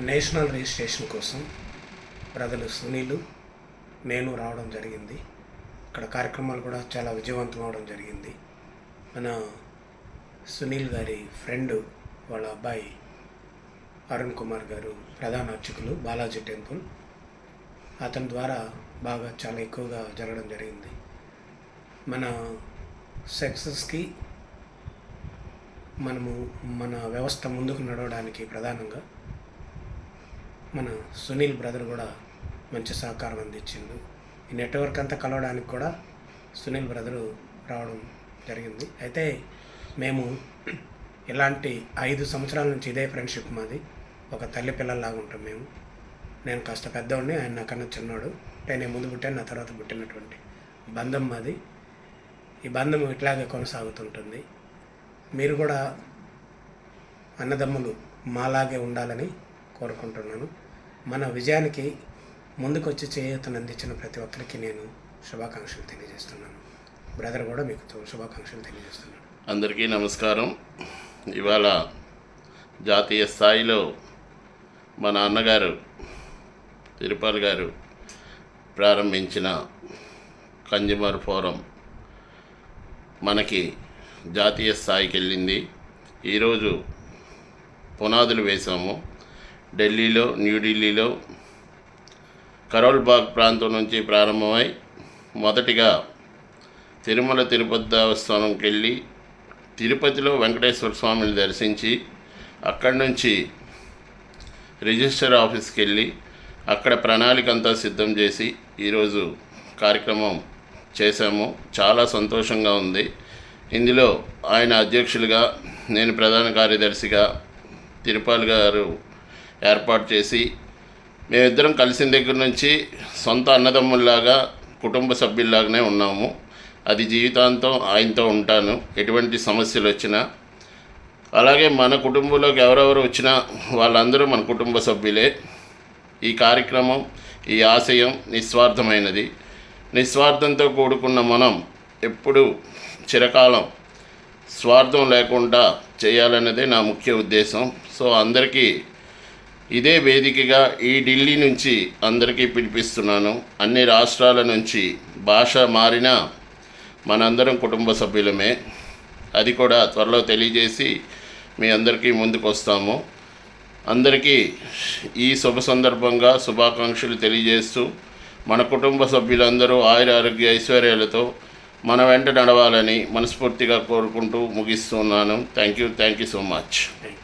National registration కోసం ప్రజలు సునీలు నేను రావడం జరిగింది. ఇక్కడ కార్యక్రమాలు కూడా చాలా విజయవంతం అవడం జరిగింది. మన సునీల్ గారి ఫ్రెండ్ వాళ్ళ అబ్బాయి అరుణ్ కుమార్ గారు ప్రధాన అర్చకులు బాలాజీ టెంపుల్. అతని ద్వారా బాగా చాలా ఎక్కువగా జరగడం జరిగింది. మన సక్సెస్కి మనము మన వ్యవస్థ ముందుకు నడవడానికి ప్రధానంగా మన సునీల్ బ్రదర్ కూడా మంచి సహకారం అందించిండు. ఈ నెట్వర్క్ అంతా కలవడానికి కూడా సునీల్ బ్రదరు రావడం జరిగింది. అయితే మేము ఇలాంటి ఐదు సంవత్సరాల నుంచి ఇదే ఫ్రెండ్షిప్ మాది. ఒక తల్లి పిల్లల్లాగా ఉంటాం మేము. నేను కాస్త పెద్దవాడిని ఆయన నాకన్నా చిన్నవాడు నేను ముందు పుట్టాను నా తర్వాత పుట్టినటువంటి బంధం మాది. ఈ బంధం ఇట్లాగే కొనసాగుతుంటుంది. మీరు కూడా అన్నదమ్ములు మాలాగే ఉండాలని కోరుకుంటున్నాను. మన విజయానికి ముందుకొచ్చి చేయూతను అందించిన ప్రతి ఒక్కరికి నేను శుభాకాంక్షలు తెలియజేస్తున్నాను. బ్రదర్ కూడా మీకు శుభాకాంక్షలు తెలియజేస్తున్నాను అందరికీ నమస్కారం. ఇవాళ జాతీయ స్థాయిలో మా నాన్నగారు తిరుపాల్ గారు ప్రారంభించిన కన్జ్యూమర్ ఫోరం మనకి జాతీయ స్థాయికి వెళ్ళింది. ఈరోజు పునాదులు వేసాము ఢిల్లీలో న్యూఢిల్లీలో కరోల్ బాగ్ ప్రాంతం నుంచి ప్రారంభమై మొదటిగా తిరుమల తిరుపతి దేవస్థానంకి వెళ్ళి తిరుపతిలో వెంకటేశ్వర స్వామిని దర్శించి అక్కడి నుంచి రిజిస్టర్ ఆఫీస్కి వెళ్ళి అక్కడ ప్రణాళిక అంతా సిద్ధం చేసి ఈరోజు కార్యక్రమం చేశాము. చాలా సంతోషంగా ఉంది. ఇందులో ఆయన అధ్యక్షులుగా నేను ప్రధాన కార్యదర్శిగా తిరుపాల్ గారు ఏర్పాటు చేసి మేమిద్దరం కలిసిన దగ్గర నుంచి సొంత అన్నదమ్ముల్లాగా కుటుంబ సభ్యుల్లాగానే ఉన్నాము. అది జీవితాంతం ఆయనతో ఉంటాను. ఎటువంటి సమస్యలు వచ్చినా. అలాగే మన కుటుంబంలోకి ఎవరెవరు వచ్చినా వాళ్ళందరూ మన కుటుంబ సభ్యులే. ఈ కార్యక్రమం ఈ ఆశయం నిస్వార్థమైనది. నిస్వార్థంతో కూడుకున్న మనం ఎప్పుడు చిరకాలం స్వార్థం లేకుండా చేయాలన్నదే నా ముఖ్య ఉద్దేశం. సో అందరికీ ఇదే వేదికగా ఈ ఢిల్లీ నుంచి అందరికీ పిలిపిస్తున్నాను. అన్ని రాష్ట్రాల నుంచి భాష మారినా మనందరం కుటుంబ సభ్యులమే. అది కూడా త్వరలో తెలియజేసి మీ అందరికీ ముందుకు వస్తాము అందరికీ ఈ శుభ సందర్భంగా శుభాకాంక్షలు తెలియజేస్తూ మన కుటుంబ సభ్యులందరూ ఆయుర ఆరోగ్య ఐశ్వర్యాలతో మన వెంట నడవాలని మనస్ఫూర్తిగా కోరుకుంటూ ముగిస్తున్నాను. Thank you thank you so much thank you